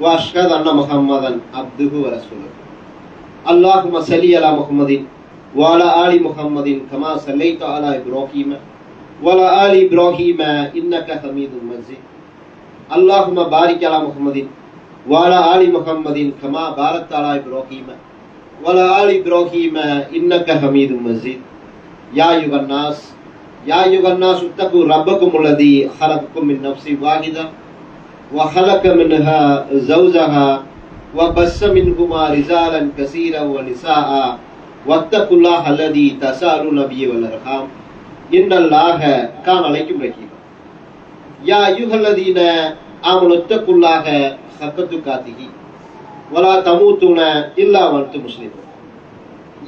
وأشهد أن محمدا عبده ورسوله. اللهم صل على محمد وعلى آل محمد كما صليت على إبراهيم وعلى آل إبراهيم إنك حميد مجيد. اللهم بارك على محمد وعلى آل محمد كما باركت على إبراهيم وعلى آل إبراهيم إنك حميد مجيد. يا أيها الناس يا أيها الناس اتقوا ربكم الذي خلقكم من نفس واحدة وخلق منها زوجها وبس منهما رجالا كثيرا ونساء واتقوا الله الذي تساءلون به والارحام ان الله كان عليكم رقيبا يا ايها الذين امنوا اتقوا الله حق تقاته ولا تموتون الا وانتم مسلمون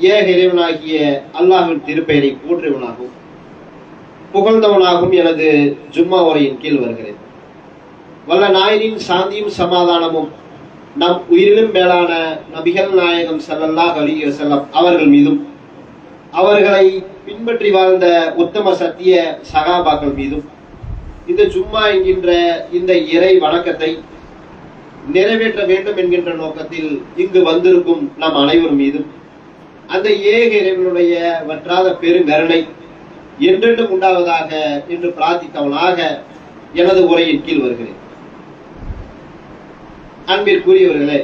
ஏக இறைவனாகிய அல்லாஹ்வின் திருப்பெயரை போற்றுவனாகவும் புகழ்ந்தவனாகவும் எனது ஜும்மா உரையின் கீழ் வருகிறேன் வல்ல நாயனின் சாந்தியும் சமாதானமும் நம் உயிரிலும் மேலான நபிகள் நாயகம் செல்லல்லா அலைஹி செல்லம் அவர்கள் மீதும் அவர்களை பின்பற்றி வாழ்ந்த உத்தம சத்திய சகாபாக்கள் மீதும் இந்த சும்மா என்கின்ற இந்த இறை வணக்கத்தை நிறைவேற்ற வேண்டும் என்கின்ற நோக்கத்தில் இங்கு வந்திருக்கும் நம் அனைவர் மீதும் அந்த ஏக இறைவனுடைய வற்றாத பெருங்கருணை என்றென்றும் உண்டாவதாக என்று பிரார்த்தித்தவனாக எனது உரையின் கீழ் வருகிறேன். அன்பிற்குரியவர்களே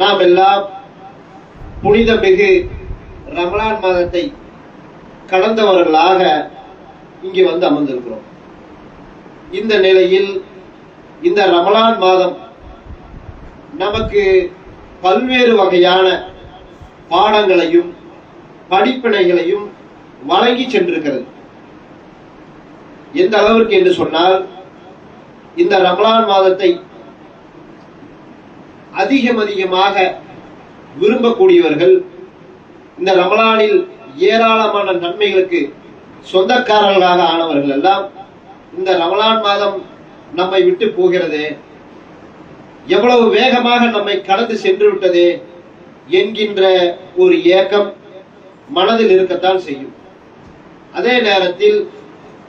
நாம் எல்லாம் புனித மிகு ரமலான் மாதத்தை கடந்தவர்களாக இங்கே வந்து அமர்ந்திருக்கிறோம். இந்த நிலையில் இந்த ரமலான் மாதம் நமக்கு பல்வேறு வகையான பாடங்களையும் படிப்பினைகளையும் வழங்கி சென்றிருக்கிறது. எந்த அளவிற்கு என்று சொன்னால் இந்த ரமலான் மாதத்தை அதிகம் அதிகமாக விரும்பக்கூடியவர்கள் இந்த ரமலானில் ஏராளமான நன்மைகளுக்கு சொந்தக்காரர்களாக ஆனவர்கள் எல்லாம் இந்த ரமலான் மாதம் நம்மை விட்டு போகிறது எவ்வளவு வேகமாக நம்மை கடந்து சென்று விட்டது என்கின்ற ஒரு ஏக்கம் மனதில் இருக்கத்தான் செய்யும். அதே நேரத்தில்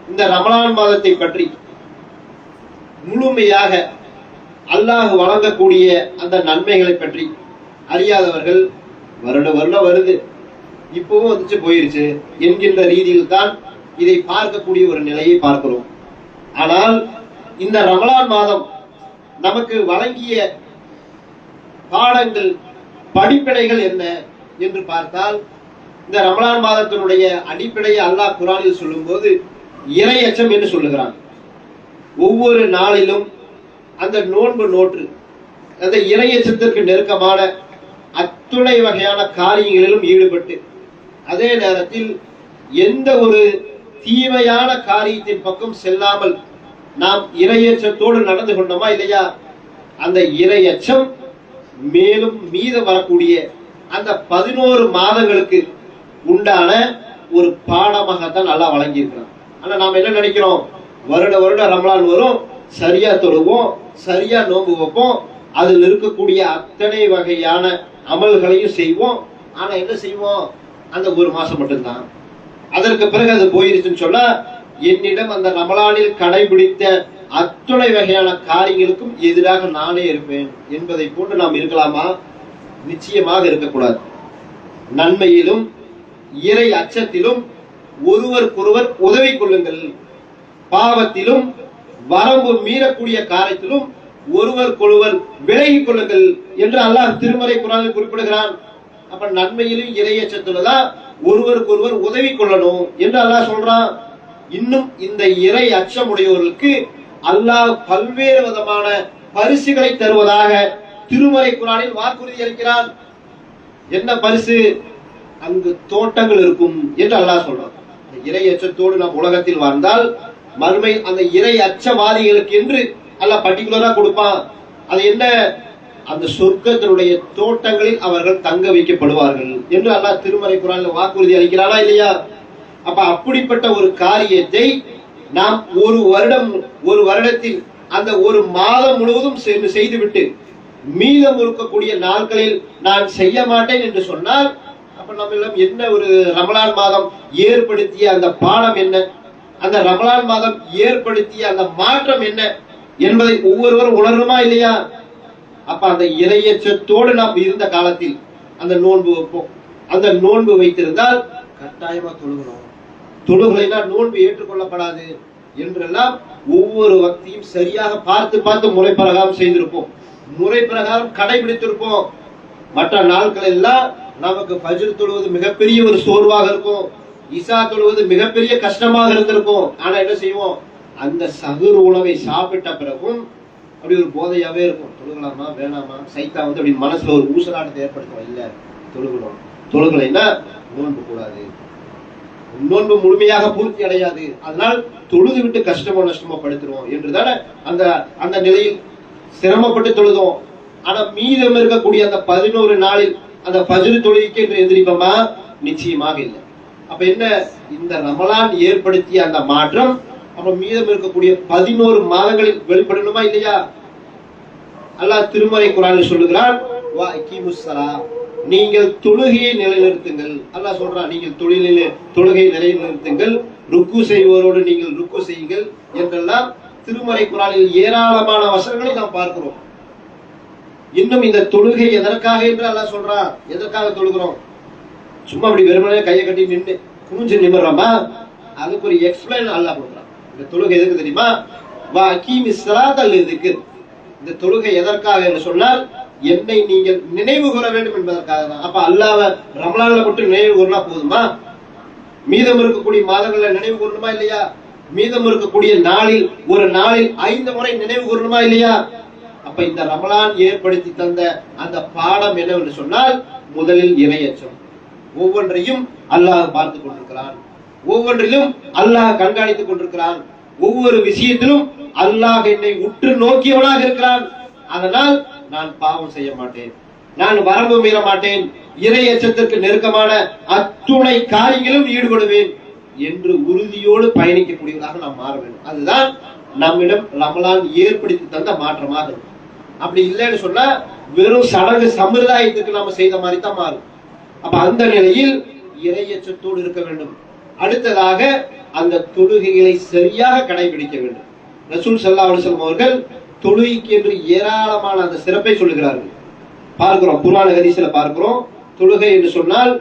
இந்த ரமலான் மாதத்தை பற்றி முழுமையாக அல்லாஹ் வழங்கக்கூடிய அந்த நன்மைகளை பற்றி அறியாதவர்கள் வருட வருடம் வருது. இப்பவும் வந்துச்சு போயிருச்சு. என்கின்ற ரீதியில் தான் இதை பார்க்கக்கூடிய ஒரு நிலையை பார்க்கிறோம். ஆனால் இந்த ரமலான் மாதம் நமக்கு வழங்கிய பாடங்கள் படிப்பினைகள் என்ன என்று பார்த்தால் இந்த ரமலான் மாதத்தினுடைய அடிப்படையை அல்லாஹ் குரானில் சொல்லும்போது இறை அச்சம் என்று சொல்லுகிறான். ஒவ்வொரு நாளிலும் அந்த நோன்பு நோற்று. அந்த இறையச்சத்திற்கு நெருக்கமான அத்துணை வகையான காரியங்களிலும் ஈடுபட்டு அதே நேரத்தில் எந்த ஒரு தீமையான காரியத்தின் பக்கம் செல்லாமல் நாம் இரையச்சத்தோடு நடந்து கொண்டோமா இல்லையா? அந்த இரையச்சம் மேலும் மீத வரக்கூடிய அந்த பதினோரு மாதங்களுக்கு உண்டான ஒரு பாடமாகத்தான் நல்லா வழங்கியிருக்கிறான். ஆனா நாம் என்ன நினைக்கிறோம்? வருட வருட ரமலான் வரும். சரியா தொழுவோம் சரியா நோம்பு வைப்போம் அதில் இருக்கக்கூடிய அத்தனை வகையான அமல்களையும் செய்வோம். ஆனா என்ன செய்வோம்? அந்த ஒரு மாசம் மட்டும்தான். அதற்கு பிறகு அது போயிருச்சுன்னு சொல்ல என்னிடம் அந்த ரமலானில் கடைபிடித்த அத்துணை வகையான காரியங்களுக்கும் எதிராக நானே இருப்பேன். என்பதை போன்று நாம் இருக்கலாமா? நிச்சயமாக இருக்கக்கூடாது. நன்மையிலும் இறை அச்சத்திலும் ஒருவருக்கொருவர் உதவி கொள்ளுங்கள். பாவத்திலும் வரம்பு மீறக்கூடிய காரியத்திலும் ஒருவருக்கொருவர் விலகிக் கொள்ளுங்கள் என்று அல்லாஹ் திருமறை குரானில் குறிப்பிடுகிறான். அப்ப நன்மையிலும் இறையச்சத்துலதான் ஒருவருக்கொருவர் உதவி கொள்ளணும் என்று அல்லாஹ் சொல்றான். இன்னும் இந்த இறை அச்சமுடையவர்களுக்கு அல்லாஹ் பல்வேறு விதமான பரிசுகளை தருவதாக திருமறை குரானில் வாக்குறுதி அளிக்கிறான். என்ன பரிசு? அங்கு தோட்டங்கள் இருக்கும் என்று அல்லாஹ் சொல்றான். இறை அச்சத்தோடு நாம் உலகத்தில் வாழ்ந்தால் மறுமை அந்த இறை அச்சவாதிகளுக்கு என்று அல்ல பர்டிகுலரா கொடுப்பான். அது என்ன? அந்த சொர்க்கத்தினுடைய தோட்டங்களில் அவர்கள் தங்க வைக்கப்படுவார்கள் என்று அல்லாஹ் திருமறை குரான் வாக்குறுதி அளிக்கிறானா இல்லையா? அப்ப அப்படிப்பட்ட ஒரு காரியத்தை நாம் ஒரு வருடம் ஒரு வருடத்தில் அந்த ஒரு மாதம் முழுவதும் செய்துவிட்டு மீதம் இருக்கக்கூடிய நாட்களில் நான் செய்ய மாட்டேன் என்று சொன்னால் அப்ப நம்மளிடம் என்ன ஒரு ரமலான் மாதம் ஏற்படுத்திய அந்த பாடம் என்ன? அந்த ரமலான் மாதம் ஏற்படுத்திய அந்த மாற்றம் என்ன என்பதை ஒவ்வொருவரும் உணர்வுமா இல்லையா? அப்ப அந்த இறையச்சத்தோடு நாம் இருந்த காலத்தில் அந்த நோன்பு வைப்போம். அந்த நோன்பு வைத்திருந்தால் கட்டாயமா தொழுகணும். தொழுகலைனா நோன்பு ஏற்றுக்கொள்ளப்படாது என்றெல்லாம் ஒவ்வொரு வக்தியும் சரியாக பார்த்து பார்த்து முறை பிரகாரம் செய்திருப்போம். முறை பிரகாரம் கடைபிடித்திருப்போம். மற்ற நாட்கள் எல்லாம் நமக்கு பஜிர் தொழுவது மிகப்பெரிய ஒரு சோர்வாக இருக்கும். இசா தொழுவது மிகப்பெரிய கஷ்டமாக இருந்திருக்கும். ஆனா என்ன செய்வோம்? அந்த சகுர் உணவை சாப்பிட்ட பிறகும் அப்படி ஒரு போதையாவே இருக்கும். தொழுகலாமா? வேணாமா? சைத்தா வந்து அப்படி மனசுல ஒரு ஊசலாட்டத்தை ஏற்படுத்தும். இல்ல தொழுகணும் தொழுகலைன்னா நோன்பு கூடாது. நோன்பு முழுமையாக பூர்த்தி அடையாது. அதனால் தொழுது விட்டு கஷ்டமோ நஷ்டமோ படுத்துருவோம் என்றுதானே அந்த அந்த நிலையில் சிரமப்பட்டு தொழுதோம். ஆனா மீதம் இருக்கக்கூடிய அந்த பதினோரு நாளில் அந்த பஜுரு தொழுகைக்கு என்று எந்திரிப்போமா? நிச்சயமாக இல்லை. அப்ப என்ன? இந்த ரமலான் ஏற்படுத்திய அந்த மாற்றம் அப்புறம் மீதம் இருக்கக்கூடிய பதினோரு மாதங்களில் வெளிப்படணுமா இல்லையா? அல்லாஹ் திருமறை குரான் சொல்லுகிறான் நீங்கள் தொழுகையை நிலைநிறுத்துங்கள். அல்லாஹ் சொல்றான் நீங்கள் தொழிலில் தொழுகையை நிலைநிறுத்துங்கள். ருக்கு செய்வோரோடு நீங்கள் ருக்கு செய்யுங்கள். என்றெல்லாம் திருமறை குரானில் ஏராளமான வசனங்களை நாம் பார்க்கிறோம். இன்னும் இந்த தொழுகை எதற்காக என்று அல்லாஹ் சொல்றான். எதற்காக தொழுகிறோம்? சும்மா அப்படி வெறுமனே கையை கட்டி நின்று குனிஞ்சு நிமிடுறோமா அதுக்கு ஒரு எக்ஸ்பிளைன் அல்லாஹ் கொடுக்குறான். இந்த தொழுகை எதுக்கு தெரியுமா? வா அகீமி ஸலாத்தல் இதுக்கு இந்த தொழுகை எதற்காக என்று சொன்னால் என்னை நீங்கள் நினைவு கூற வேண்டும் என்பதற்காக தான். அப்ப அல்லாவ ரமலான்ல மட்டும் நினைவு கூறினா போதுமா? மீதம் இருக்கக்கூடிய மாதங்கள்ல நினைவு கூறணுமா இல்லையா? மீதம் இருக்கக்கூடிய நாளில் ஒரு நாளில் ஐந்து முறை நினைவு கூறணுமா இல்லையா? அப்ப இந்த ரமலான் ஏற்படுத்தி தந்த அந்த பாடம் என்னவென்று சொன்னால் முதலில் இணையச்சம். ஒவ்வொன்றையும் அல்லாஹ் பார்த்து கொண்டிருக்கிறான். ஒவ்வொன்றிலும் அல்லாஹ் கண்காணித்துக் கொண்டிருக்கிறான். ஒவ்வொரு விஷயத்திலும் அல்லாஹ் என்னை உற்று நோக்கியவனாக இருக்கிறான். அதனால் நான் பாவம் செய்ய மாட்டேன். நான் வரம்பு மீற மாட்டேன். இறை எச்சத்திற்கு நெருக்கமான அத்துணை காரியங்களும் ஈடுபடுவேன் என்று உறுதியோடு பயணிக்கக்கூடியதாக நாம் மாற வேண்டும். அதுதான் நம்மிடம் நம்மளால் ஏற்படுத்தி தந்த மாற்றமாக இருக்கும். அப்படி இல்லைன்னு சொன்னா வெறும் சடங்கு சம்பிரதாயத்துக்கு நாம செய்த மாதிரி தான் மாறும். அப்ப அந்த நிலையில் இறையச்சத்தோடு இருக்க வேண்டும். அடுத்ததாக அந்த தொழுகைகளை சரியாக கடைபிடிக்க வேண்டும். ரசூல் சல்லா அலுவலம் அவர்கள் தொழுகைக்கு என்று ஏராளமான அந்த சிறப்பை சொல்லுகிறார்கள். பார்க்கிறோம் புராண ஹதீஸ்ல பார்க்கிறோம். தொழுகை என்று சொன்னால்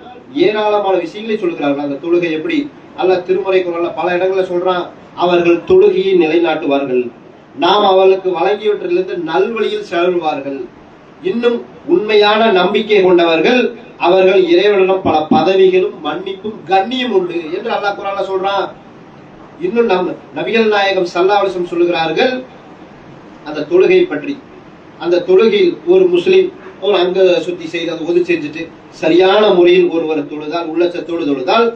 ஏராளமான விஷயங்களை சொல்லுகிறார்கள். அந்த தொழுகை எப்படி? அல்ல திருமறை குரல்ல பல இடங்களில் சொல்றான் அவர்கள் தொழுகையை நிலைநாட்டுவார்கள். நாம் அவர்களுக்கு வழங்கியவற்றிலிருந்து நல்வழியில் செலவுவார்கள் இன்னும் உண்மையான நம்பிக்கை கொண்டவர்கள் அவர்கள் இறைவனிடம் பல பதவிகளும் மன்னிப்பும் கண்ணியும் உண்டு என்று அல்லாஹ் குரான சொல்றான். இன்னும் நம் நபிகள் நாயகம் சல்லாவலிசம் சொல்லுகிறார்கள் அந்த தொழுகை பற்றி. அந்த தொழுகையில் ஒரு முஸ்லீம் ஒரு அங்க சுத்தி செய்து அதை ஒது செஞ்சுட்டு சரியான முறையில் ஒருவர் தொழுதால் உள்ளச்சத்தோடு தொழுதால்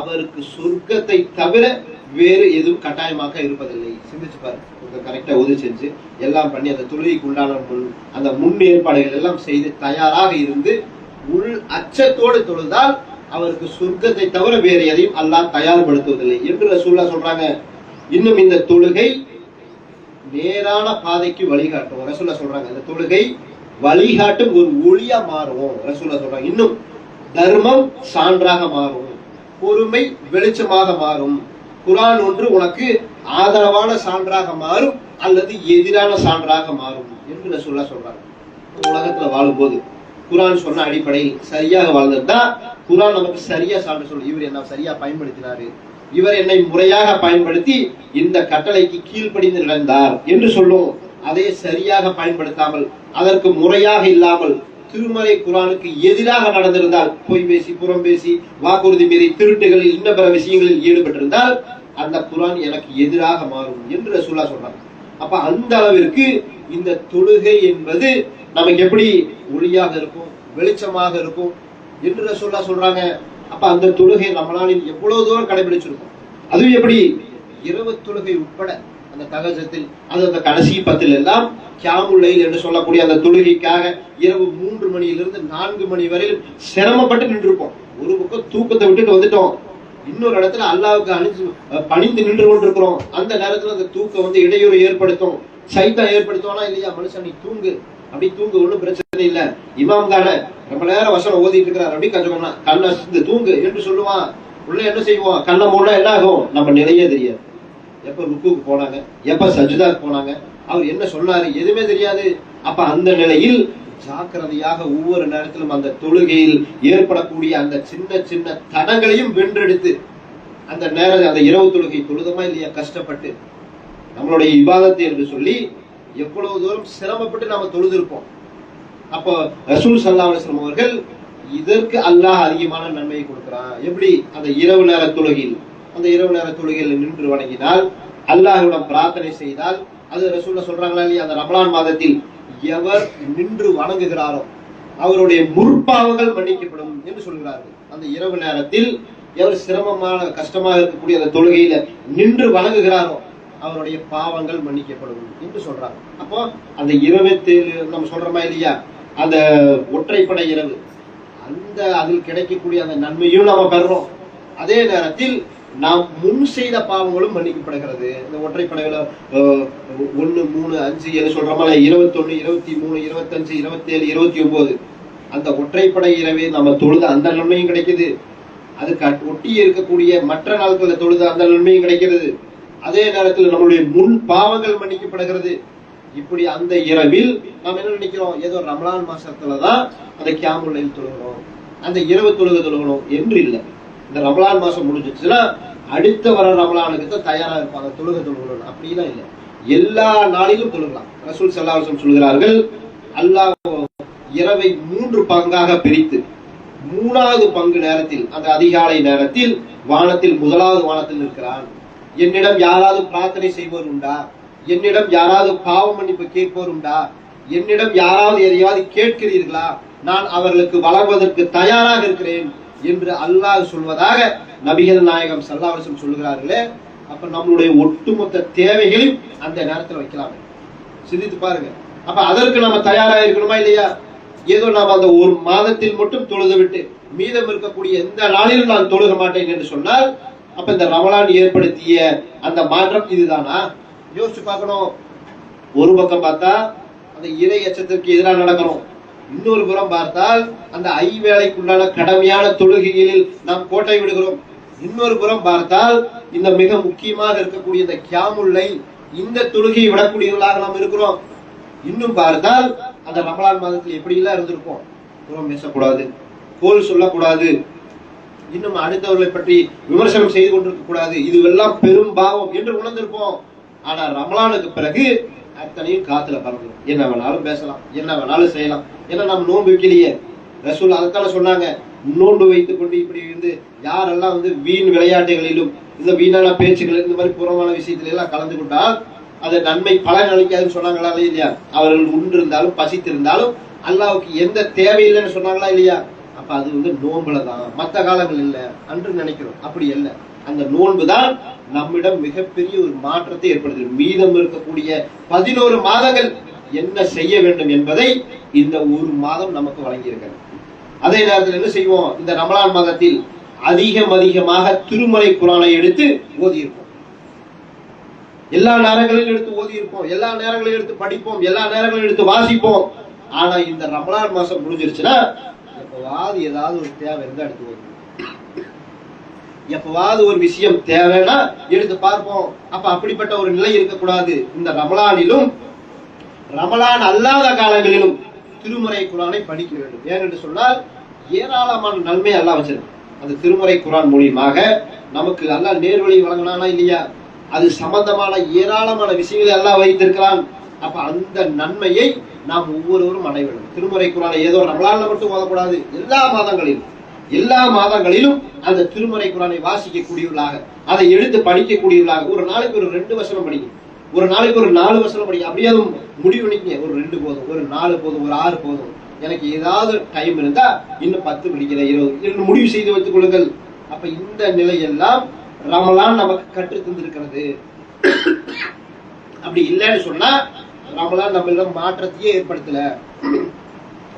அவருக்கு சொர்க்கத்தை தவிர வேறு எதுவும் கட்டாயமாக இருப்பதில்லை. சிந்திச்சு பாருங்க. கரெக்டாக உதவி செஞ்சு எல்லாம் பண்ணி அந்த தொழுகைக்கு உண்டான அந்த முன் ஏற்பாடுகள் எல்லாம் செய்து தயாராக இருந்து உள் அச்சத்தோடு தொழுதால் அவருக்கு சொர்க்கத்தை தவிர வேறு எதையும் அல்லாஹ் தயார்படுத்துவதில்லை என்று ரசூல்லா சொல்றாங்க. இன்னும் இந்த தொழுகை நேரான பாதைக்கு வழிகாட்டும். ரசூல்லா சொல்றாங்க இந்த தொழுகை வழிகாட்டும் ஒரு ஒளியா மாறும். ரசூல்லா சொல்றாங்க இன்னும் தர்மம் சான்றாக மாறும். பொறுமை வெளிச்சமாக மாறும். குரான் ஒன்று உனக்கு ஆதரவான சான்றாக மாறும் அல்லது எதிரான சான்றாக மாறும் என்று ரசூல்லா சொல்றாங்க. உலகத்துல வாழும்போது குரான் சொன்ன அடிப்படையில் சரியாக வாழ்ந்திருந்தா குரான் நமக்கு சரியா சான்று சொல்லு. இவர் என்ன சரியா பயன்படுத்தினாரு? இவர் என்னை முறையாக பயன்படுத்தி இந்த கட்டளைக்கு கீழ்ப்படிந்து நடந்தார் என்று சொல்லும். அதை சரியாக பயன்படுத்தாமல் அதற்கு முறையாக இல்லாமல் திருமறை குரானுக்கு எதிராக நடந்திருந்தால் பொய் பேசி புறம் பேசி வாக்குறுதி மீறி திருட்டுகளில் இன்ன பிற விஷயங்களில் ஈடுபட்டிருந்தால் அந்த குரான் எனக்கு எதிராக மாறும் என்று ரசூல்லா சொல்றாங்க அப்ப அந்த அளவிற்கு இந்த தொழுகை என்பது நமக்கு எப்படி ஒளியாக இருக்கும் வெளிச்சமாக இருக்கும் என்று ரசூல்லா சொல்றாங்க. அப்ப அந்த தொழுகை நம்மளால எவ்வளவு தூரம் கடைபிடிச்சிருக்கும்? அதுவும் எப்படி? இரவு தொழுகை உட்பட அந்த தகஜத்தில் அது அந்த கடைசி பத்தில் எல்லாம் கியாமுல்லைல் என்று சொல்லக்கூடிய அந்த தொழுகைக்காக இரவு மூன்று மணியிலிருந்து நான்கு மணி வரையில் சிரமப்பட்டு நின்றுருப்போம். ஒரு பக்கம் தூக்கத்தை விட்டுட்டு வந்துட்டோம். இன்னொரு இடத்துல அல்லாவுக்கு அணிஞ்சு பணிந்து நின்று கொண்டிருக்கிறோம். அந்த நேரத்துல அந்த தூக்கம் வந்து இடையூறு ஏற்படுத்தும். சைத்தம் ஏற்படுத்துவானா இல்லையா? மனுஷன் நீ தூங்கு. அப்படி தூங்கு ஒண்ணும் பிரச்சனை இல்ல. இமாம் தானே ரொம்ப நேரம் வசனம் ஓதிட்டு இருக்கிறார். அப்படி கொஞ்சம் கண்ணை அசைத்து தூங்கு என்று சொல்லுவான். உள்ள என்ன செய்வோம்? கண்ணை மூடா என்ன ஆகும்? நம்ம நிலையே தெரியாது. எப்ப ருக்குக்கு போனாங்க? எப்ப சஜிதாக்கு போனாங்க? அவர் என்ன சொன்னாரு? எதுவுமே தெரியாது. அப்ப அந்த நிலையில் ஜாக்கிரதையாக ஒவ்வொரு நேரத்திலும் அந்த தொழுகையில் ஏற்படக்கூடிய அந்த சின்ன சின்ன தடங்களையும் வென்றெடுத்து அந்த நேரம் அந்த இரவு தொழுகை தொழுதமா இல்லையா கஷ்டப்பட்டு நம்மளுடைய விவாதத்தை என்று சொல்லி எவ்வளவு தூரம் சிரமப்பட்டு நாம தொழுதிருப்போம். அப்போ ரசூல் சல்லா அலிஸ்லாம் அவர்கள் இதற்கு அல்லாஹ் அதிகமான நன்மையை கொடுக்கிறான். எப்படி? அந்த இரவு நேர தொழுகையில். அந்த இரவு நேர தொழுகையில் நின்று வணங்கினால் அல்லாஹ்விடம் பிரார்த்தனை செய்தால் அது ரசூல்ல சொல்றாங்களா இல்லையா? அந்த ரமலான் மாதத்தில் எவர் நின்று வணங்குகிறாரோ அவருடைய முற்பாவங்கள் மன்னிக்கப்படும் என்று சொல்கிறார்கள். அந்த இரவு நேரத்தில் எவர் சிரமமான கஷ்டமாக இருக்கக்கூடிய அந்த தொழுகையில நின்று வணங்குகிறாரோ அவருடைய பாவங்கள் மன்னிக்கப்படும் என்று சொல்றாங்க அப்போ அந்த இருபத்தேழு நம்ம சொல்றோமா இல்லையா? அந்த ஒற்றைப்படை இரவு. அந்த அதில் கிடைக்கக்கூடிய அந்த நன்மையும் நம்ம பெறுறோம். அதே நேரத்தில் நாம் முன் செய்த பாவங்களும் மன்னிக்கப்படுகிறது. இந்த ஒற்றைப்படைகளை ஒன்னு மூணு அஞ்சு ஏழு சொல்ற மாதிரி இருபத்தொன்னு இருபத்தி மூணு இருபத்தஞ்சு இருபத்தேழு இருபத்தி ஒன்பது அந்த ஒற்றைப்படை இரவே நம்ம தொழுத அந்த நன்மையும் கிடைக்குது. அதுக்கு ஒட்டி இருக்கக்கூடிய மற்ற நாட்களில் தொழுத அந்த நன்மையும் கிடைக்கிறது. அதே நேரத்தில் நம்மளுடைய முன் பாவங்கள் மன்னிக்கப்படுகிறது. இப்படி அந்த இரவில் நாம் என்ன நினைக்கிறோம்? ஏதோ ரமலான் மாசத்துலதான் அந்த கியாமுல்லையில் தொழுகிறோம். அந்த இரவு தொழுக தொழுகணும் என்று இல்லை. இந்த ரமலான் மாசம் முடிஞ்சிச்சுன்னா அடுத்த வர ரமலானுக்கு தான் தயாராக இருப்பாங்க. தொழுக தொழுகணும் அப்படிலாம் இல்லை. எல்லா நாளிலும் தொழுகலாம். ரசூல் செல்லாசம் சொல்கிறார்கள் அல்லாஹ் இரவை மூன்று பங்காக பிரித்து மூணாவது பங்கு நேரத்தில் அந்த அதிகாலை நேரத்தில் வானத்தில் முதலாவது வானத்தில் இருக்கிறான் என்னிடம் யாராவது பிரார்த்தனை செய்வோர் உண்டா? என்னிடம் யாராவது பாவ மன்னிப்பு கேட்போர் உண்டா? என்னிடம் யாராவது எதையாவது கேட்கிறீர்களா? நான் அவர்களுக்கு வழங்குவதற்கு தயாராக இருக்கிறேன் என்று அல்லாஹ் சொல்வதாக நபிகள் நாயகம் சல்லாவசம் சொல்லுகிறார்களே அப்ப நம்மளுடைய ஒட்டுமொத்த தேவைகளையும் அந்த நேரத்தில் வைக்கலாம். சிந்தித்து பாருங்க. அப்ப அதற்கு நம்ம தயாரா இருக்கணுமா இல்லையா? ஏதோ நாம் அந்த ஒரு மாதத்தில் மட்டும் தொழுது விட்டு மீதம் இருக்கக்கூடிய எந்த நாளிலும் நான் தொழுக மாட்டேன் என்று சொன்னால் அப்ப இந்த ரமலான் ஏற்படுத்திய அந்த மாற்றம் இதுதானா? யோசிச்சு பார்க்கணும். ஒரு பக்கம் பார்த்தா அந்த இறை எச்சத்திற்கு எதிராக நடக்கணும். இன்னொரு புறம் பார்த்தால் அந்த ஐவேளைக்குண்டான கடமையான தொழுகைகளில் நாம் கோட்டை விடுகிறோம். இன்னொரு புறம் பார்த்தால் இந்த மிக முக்கியமாக இருக்கக்கூடிய இந்த கியாமுல்லை இந்த தொழுகையை விடக்கூடியவர்களாக நாம் இருக்கிறோம். இன்னும் பார்த்தால் அந்த ரமலான் மாதத்தில் எப்படி எல்லாம் இருந்திருப்போம்? புறம் பேசக்கூடாது. கோல் சொல்லக்கூடாது. இன்னும் அடுத்தவர்களை பற்றி விமர்சனம் செய்து கொண்டிருக்க கூடாது இதுவெல்லாம் பெரும் பாவம் என்று உணர்ந்திருப்போம். ஆனா ரமலானுக்கு பிறகு அத்தனையும் காத்துல பறந்துடும் என்ன வேணாலும் பேசலாம். என்ன வேணாலும் செய்யலாம். ஏன்னா நம்ம நோன்பு வைக்கலையே. ரசூல் அதைத்தானே சொன்னாங்க. நோண்டு வைத்துக் கொண்டு இப்படி வந்து யாரெல்லாம் வந்து வீண் விளையாட்டுகளிலும் இந்த வீணான பேச்சுகள் இந்த மாதிரி புறமான விஷயத்துல எல்லாம் கலந்து கொண்டால் அது நன்மை பலன் அளிக்காதுன்னு சொன்னாங்களா இல்லையா? அவர்கள் உண்டிருந்தாலும் பசித்திருந்தாலும் அல்லாவுக்கு எந்த தேவையில்லைன்னு சொன்னாங்களா இல்லையா? அப்ப அது வந்து நோன்புல தான். மத்த காலங்கள் இல்ல. அன்று நினைக்கிறோம். அப்படி இல்ல அந்த நோன்பு தான் நம்மிடம் மிகப்பெரிய ஒரு மாற்றத்தை ஏற்படுத்தும் மீதம் இருக்கக்கூடிய பதினோரு மாதங்கள் என்ன செய்ய வேண்டும் என்பதை இந்த ஒரு மாதம் நமக்கு வழங்கியிருக்கிறது. அதே நேரத்தில் என்ன செய்வோம்? இந்த ரமலான் மாதத்தில் அதிகம் அதிகமாக திருமலை குரானை எடுத்து ஓதியிருப்போம். எல்லா நேரங்களிலும் எடுத்து ஓதியிருப்போம். எல்லா நேரங்களிலும் எடுத்து படிப்போம். எல்லா நேரங்களிலும் எடுத்து வாசிப்போம். ஆனா இந்த ரமலான் மாசம் முடிஞ்சிருச்சுன்னா எப்பவாவது ஏதாவது ஒரு தேவை இருந்தா எடுத்து ஓதுவோம் எப்பவாவது ஒரு விஷயம் தேவைன்னா எடுத்து பார்ப்போம். அப்ப அப்படிப்பட்ட ஒரு நிலை இருக்கக்கூடாது. இந்த ரமலானிலும் ரமலான் அல்லாத காலங்களிலும் திருமறை குரானை படிக்க வேண்டும். ஏனென்று சொன்னால் ஏராளமான நன்மை அல்லாஹ் வச்சிருக்கு அந்த திருமறை குரான் மூலியமாக நமக்கு நல்லா நேர்வழி வழங்கினானா இல்லையா? அது சம்பந்தமான ஏராளமான விஷயங்களை எல்லாம் வைத்திருக்கிறான். அப்ப அந்த நன்மையை நாம் ஒவ்வொருவரும் அடைய வேண்டும். திருமறை குரானை ஏதோ நம்மளால மட்டும் ஓதக்கூடாது. எல்லா மாதங்களிலும் எல்லா மாதங்களிலும் அந்த திருமறை குரானை வாசிக்கக்கூடியவர்களாக அதை எடுத்து படிக்கக்கூடியவர்களாக ஒரு நாளைக்கு ஒரு ரெண்டு வசனம் படிக்கும் ஒரு நாளைக்கு ஒரு நாலு வசனம் படிங்க. அப்படியே அதுவும் முடிவு பண்ணிக்கங்க. ஒரு ரெண்டு போதும் ஒரு நாலு போதும் ஒரு ஆறு போதும். எனக்கு ஏதாவது டைம் இருந்தா இன்னும் பத்து படிக்கிறேன் இருபது இன்னும் முடிவு செய்து வைத்துக் கொள்ளுங்கள். அப்ப இந்த நிலையெல்லாம் ரமலான் நமக்கு கற்று தந்திருக்கிறது. அப்படி இல்லைன்னு சொன்னா ரமலான் நம்மளிடம் மாற்றத்தையே ஏற்படுத்தல.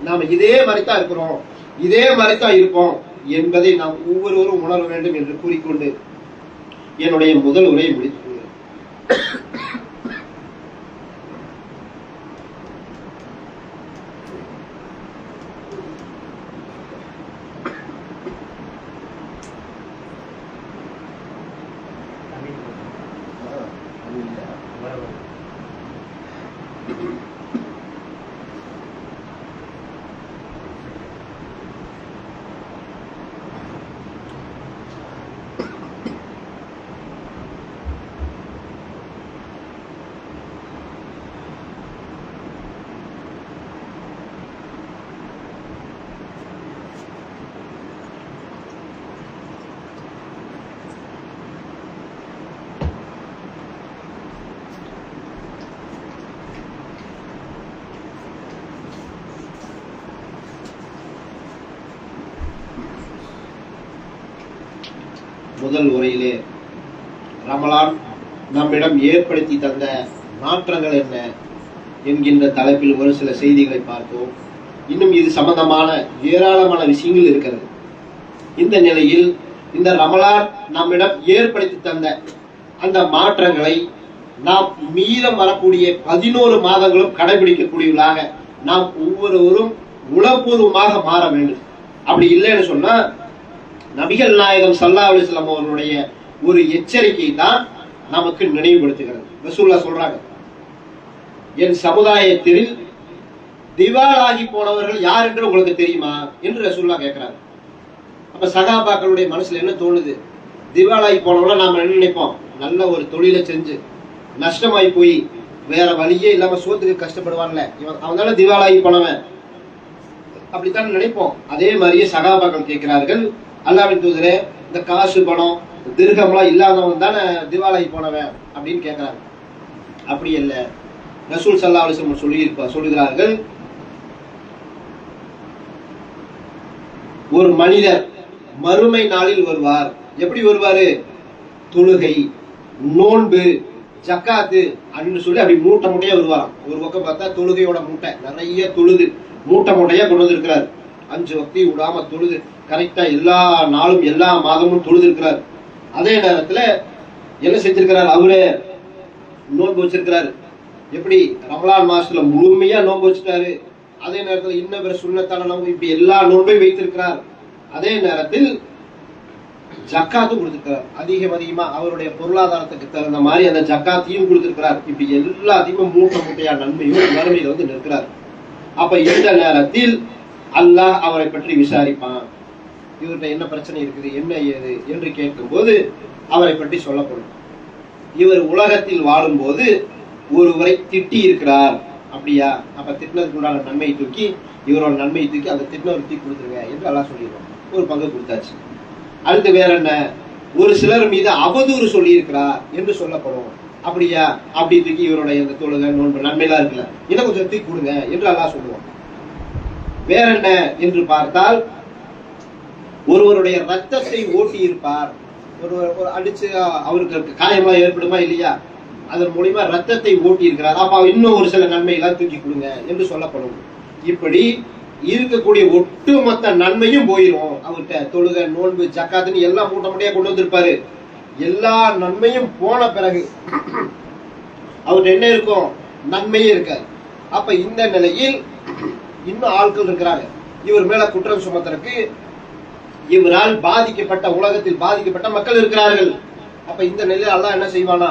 நாம இதே மாதிரி தான் இருக்கிறோம். இதே மாதிரி தான் இருப்போம் என்பதை நாம் ஒவ்வொருவரும் உணர வேண்டும் என்று கூறிக்கொண்டு என்னுடைய முதல் உரையை முடித்துக் கொள்கிறேன். முதல் உரையிலே ரமலான் நம்மிடம் ஏற்படுத்தி தந்த மாற்றங்கள் என்ன என்கின்ற தலைப்பில் ஒரு சில செய்திகளை பார்த்தோம் இன்னும் இது சம்பந்தமான ஏராளமான விஷயங்கள் இருக்கிறது. இந்த நிலையில் இந்த ரமலான் நம்மிடம் ஏற்படுத்தி தந்த அந்த மாற்றங்களை நாம் மீதம் வரக்கூடிய பதினோரு மாதங்களும் கடைபிடிக்கக்கூடியவர்களாக நாம் ஒவ்வொருவரும் உளப்பூர்வமாக மாற வேண்டும். அப்படி இல்லைன்னு சொன்னா நபிகள் நாயகம் சல்லா அலிஸ்லாம் அவர்களுடைய ஒரு எச்சரிக்கை தான் நமக்கு நினைவுபடுத்துகிறது. ரசூல்லா சொல்றாங்க என் சமுதாயத்தில் திவாலாகி போனவர்கள் யார் என்று உங்களுக்கு தெரியுமா? என்று ரசூல்லா கேட்கிறாங்க. அப்ப சகாபாக்களுடைய மனசுல என்ன தோணுது? திவாலாகி போனவங்கள நாம என்ன நினைப்போம்? நல்ல ஒரு தொழிலை செஞ்சு நஷ்டமாயி போய் வேற வழியே இல்லாம சோத்துக்கு கஷ்டப்படுவான்ல. இவன் அவன் தானே திவாலாகி போனவன். அப்படித்தான் நினைப்போம். அதே மாதிரியே சகாபாக்கள் கேட்கிறார்கள் அல்லாவின் தூதரே இந்த காசு பணம் திருகம்லாம் இல்லாதவன் தானே திவாலாகி போனவன் அப்படின்னு கேட்குறாங்க அப்படி இல்லை. ரசூல் சல்லா அலிஸ்லம் சொல்லியிருப்பா சொல்லுகிறார்கள் ஒரு மனிதர் மறுமை நாளில் வருவார். எப்படி வருவாரு? தொழுகை நோன்பு ஜக்காத்து அப்படின்னு சொல்லி அப்படி மூட்டை மூட்டையா வருவாராம். ஒரு பக்கம் பார்த்தா தொழுகையோட மூட்டை நிறைய தொழுது மூட்டை மூட்டையா கொண்டு வந்திருக்கிறாரு. அஞ்சு வக்தி விடாம தொழுது கரெக்டா எல்லா நாளும் எல்லா மாதமும் தொழுது இருக்கிறார் அதே நேரத்துல என்ன செஞ்சிருக்கிறார்? அவரே நோன்பு வச்சிருக்கிறாரு. எப்படி? ரமலான் மாசத்துல முழுமையா நோன்பு வச்சுட்டாரு. அதே நேரத்துல இன்ன பிற சுண்ணத்தான நோன்பு இப்படி எல்லா நோன்பையும் வைத்திருக்கிறார். அதே நேரத்தில் ஜக்காத்தும் கொடுத்திருக்கிறார். அதிகம் அதிகமா அவருடைய பொருளாதாரத்துக்கு தகுந்த மாதிரி அந்த ஜக்காத்தையும் கொடுத்திருக்கிறார். இப்படி எல்லாத்தையும் மூட்டை மூட்டையா நன்மையும் நன்மையில வந்து நிற்கிறார். அப்ப இந்த நேரத்தில் அல்லாஹ் அவரை பற்றி விசாரிப்பான். இவர்கிட்ட என்ன பிரச்சனை இருக்குது என்ன ஏது என்று கேட்கும்போது அவரை பற்றி சொல்லப்படும். இவர் உலகத்தில் வாழும்போது ஒருவரை திட்டி இருக்கிறார். அப்படியா? அப்ப திட்டினதுக்கு உண்டான நன்மையை தூக்கி இவரோட நன்மையை தூக்கி அந்த திட்டினவர் தூக்கி கொடுத்துருங்க என்று எல்லாம் சொல்லிடுவோம் ஒரு பங்கு கொடுத்தாச்சு. அடுத்து வேற என்ன? ஒரு சிலர் மீது அவதூறு சொல்லியிருக்கிறார் என்று சொல்லப்படும். அப்படியா? அப்படி தூக்கி இவருடைய இந்த தொழுகை நோன்பு நன்மையெல்லாம் இருக்குல்ல இன்னும் கொஞ்சம் தூக்கி கொடுங்க என்று எல்லாம் சொல்லுவோம் வேற என்ன என்று பார்த்தால் ஒருவருடைய ரத்தத்தை ஓட்டி இருப்பார் ஒருவர் ஒரு அடிச்சு அவருக்கு காயமா ஏற்படுமா இல்லையா? அதன் மூலியமா ரத்தத்தை ஓட்டி இருக்கிறார் அப்ப இன்னும் ஒரு சில நன்மையெல்லாம் தூக்கி கொடுங்க என்று சொல்லப்படும். இப்படி இருக்கக்கூடிய ஒட்டுமொத்த நன்மையும் போயிடும் அவர்கிட்ட தொழுக நோன்பு ஜக்காத்துன்னு எல்லாம் மூட்டை மூட்டையா கொண்டு வந்திருப்பாரு. எல்லா நன்மையும் போன பிறகு அவர்கிட்ட என்ன இருக்கும்? நன்மையே இருக்காது. அப்ப இந்த நிலையில் இன்னும் ஆட்கள் இருக்கிறாங்க. இவர் மேல குற்றம் சுமத்துறதுக்கு இவரால் பாதிக்கப்பட்ட உலகத்தில் பாதிக்கப்பட்ட மக்கள் இருக்கிறார்கள். அப்ப இந்த நிலையில் அல்லாஹ் என்ன செய்வானா?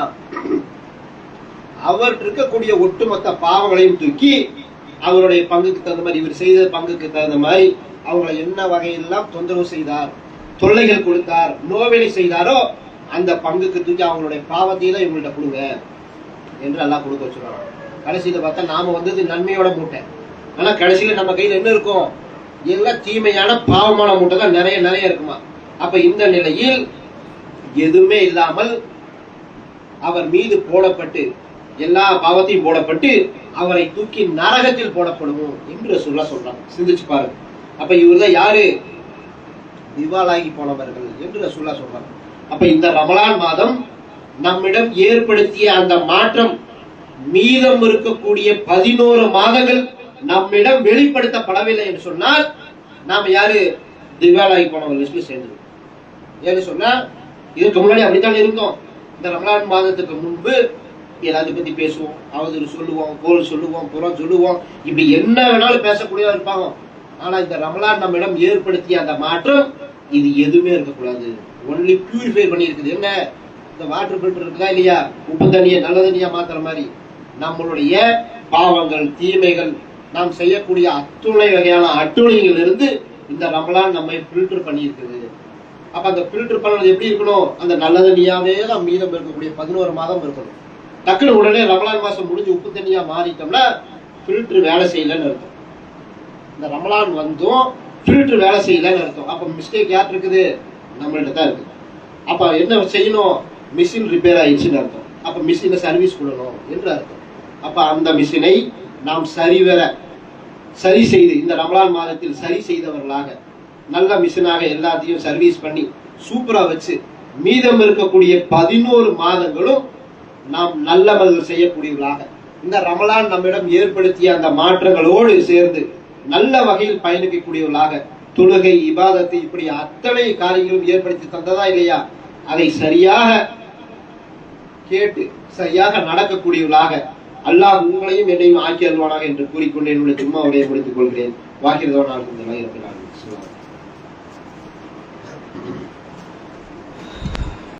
அவர் இருக்கக்கூடிய ஒட்டுமொத்த பாவங்களையும் தூக்கி அவருடைய பங்குக்கு தகுந்த மாதிரி இவர் செய்த பங்குக்கு தகுந்த மாதிரி அவங்களை என்ன வகையெல்லாம் தொந்தரவு செய்தார் தொல்லைகள் கொடுத்தார் நோவேலி செய்தாரோ அந்த பங்குக்கு தூக்கி அவங்களுடைய பாவத்தையெல்லாம் இவங்கள்ட்ட கொடுங்க. என்று எல்லாம் கொடுக்க வச்சுருவாங்க கடைசியில பார்த்தா நாம வந்தது நன்மையோட மூட்டை. ஆனா கடைசியில நம்ம கையில என்ன இருக்கும் எல்லாம் தீமையான பாவமான மூட்டை தான் நிறைய நிறைய இருக்குமா? அப்ப இந்த நிலையில் எதுவுமே இல்லாமல் அவர் மீது போடப்பட்டு எல்லா பாவத்தையும் போடப்பட்டு அவரை தூக்கி நரகத்தில் போடப்படுவோம் என்று சொல்ல சொல்றாங்க. சிந்திச்சு பாருங்க. அப்ப இவர்தான் யாரு? திவாலாகி போனவர்கள் என்று சொல்ல சொல்றாங்க. அப்ப இந்த ரமலான் மாதம் நம்மிடம் ஏற்படுத்திய அந்த மாற்றம் மீதம் இருக்கக்கூடிய பதினோரு மாதங்கள் நம்மிடம் வெளிப்படுத்தப்படவில்லை என்று சொன்னால் நாம் யாரு? திவாலாகி போனவங்க லிஸ்ட்ல சேர்ந்துருவோம் ஏன்னு சொன்னா இதுக்கு முன்னாடி அப்படித்தான் இருந்தோம். இந்த ரமலான் மாதத்துக்கு முன்பு எல்லாத்தையும் பத்தி பேசுவோம். அவதூறு சொல்லுவோம் கோல் சொல்லுவோம் புறம் சொல்லுவோம். இப்படி என்ன வேணாலும் பேசக்கூடியதா இருப்பாங்க. ஆனா இந்த ரமலான் நம்மிடம் ஏற்படுத்திய அந்த மாற்றம் இது எதுவுமே இருக்கக்கூடாது. ஒன்லி பியூரிஃபை பண்ணியிருக்குது. என்ன? இந்த வாட்டர் ஃபில்டர் இருக்குதா இல்லையா? உப்பு தண்ணியை நல்ல தண்ணியா மாத்துற மாதிரி. நம்மளுடைய பாவங்கள் தீமைகள் நாம் செய்யக்கூடிய அத்துணை வகையான அட்டுணைகள் இருந்து இந்த ரமலான் நம்மை ஃபில்டர் பண்ணியிருக்குது. அப்ப அந்த ஃபில்டர் பண்ணது எப்படி இருக்கணும்? அந்த நல்ல தண்ணியாவே தான் மீதம் இருக்கக்கூடிய பதினோரு மாதம் இருக்கணும். டக்குனு உடனே ரமலான் மாசம் முடிஞ்சு உப்பு தண்ணியா மாறிட்டோம்னா ஃபில்டர் வேலை செய்யலன்னு அர்த்தம். இந்த ரமலான் வந்தும் ஃபில்டர் வேலை செய்யலன்னு அர்த்தம். அப்ப மிஸ்டேக் யார் இருக்குது? நம்மள்ட்ட தான் இருக்குது. அப்ப என்ன செய்யணும்? மிஷின் ரிப்பேர் ஆயிடுச்சுன்னு அர்த்தம். அப்ப மிஷினை சர்வீஸ் பண்ணணும் என்று அர்த்தம். அப்ப அந்த மிஷினை நாம் சரிவர சரி செய்து இந்த ரமலான் மாதத்தில் சரி செய்தவர்களாக நல்ல மிஷினாக எல்லாத்தையும் சர்வீஸ் பண்ணி சூப்பரா வச்சு மீதம் இருக்கக்கூடிய பதினோரு மாதங்களும் நாம் நல்லவர்கள் செய்யக்கூடியவர்களாக. இந்த ரமலான் நம்மிடம் ஏற்படுத்திய அந்த மாற்றங்களோடு சேர்ந்து நல்ல வகையில் பயணிக்கக்கூடியவர்களாக தொழுகை இபாதத்து இப்படி அத்தனை காரியங்களும் ஏற்படுத்தி தந்ததா இல்லையா? அதை சரியாக கேட்டு சரியாக நடக்கக்கூடியவர்களாக அல்லாஹ் உங்களையும் என்னையும் ஆக்கி அல்வானாக என்று கூறிக்கொண்டு என்னுடைய தும்மாவுடைய முடித்துக் கொள்கிறேன். வாக்கிறதோனாக இந்த